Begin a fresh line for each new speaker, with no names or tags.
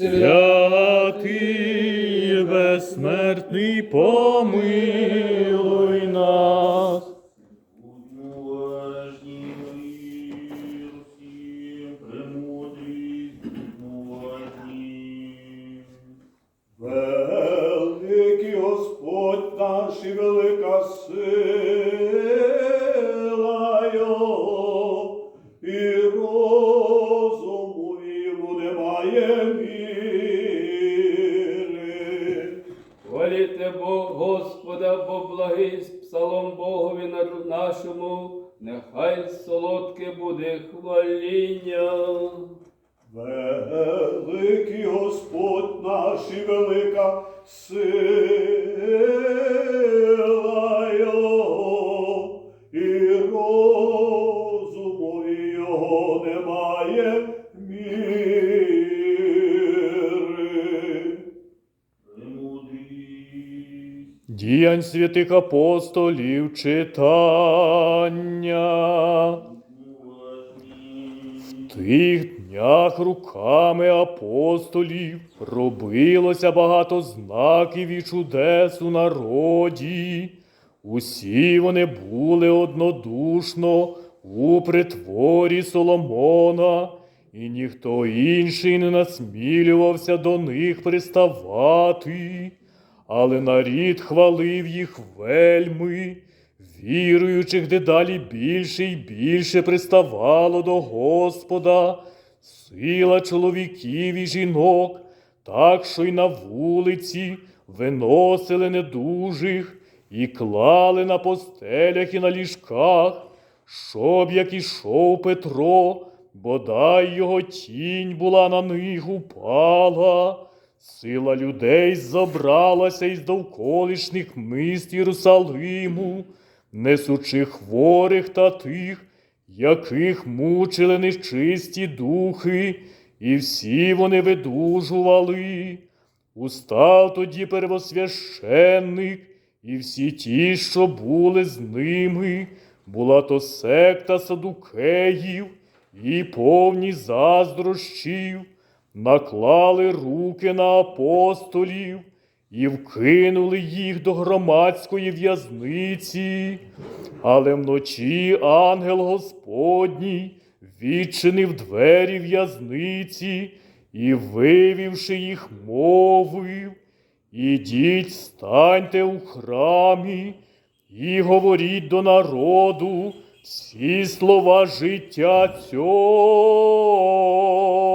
Святий безсмертний, помилуй нас.
Великий Господь наш і велика сила
Господа, бо благий псалом Богові нашому, нехай солодке буде хваління.
Великий Господь наш і велика сила
Діянь святих апостолів читання. В тих днях руками апостолів робилося багато знаків і чудес у народі. Усі вони були однодушно у притворі Соломона, і ніхто інший не насмілювався до них приставати. Але нарід хвалив їх вельми, віруючих дедалі більше й більше приставало до Господа, сила чоловіків і жінок, так що й на вулиці виносили недужих і клали на постелях і на ліжках, щоб як ішов Петро, бодай його тінь була на них упала. Сила людей забралася із довколишніх міст Єрусалиму, несучи хворих та тих, яких мучили нечисті духи, і всі вони видужували. Устав тоді первосвященник, і всі ті, що були з ними, була то секта садукеїв і повні заздрощів, наклали руки на апостолів і вкинули їх до громадської в'язниці. Але вночі ангел Господній відчинив двері в'язниці і, вивівши їх, мовив. Ідіть, станьте у храмі і говоріть до народу всі слова життя цього.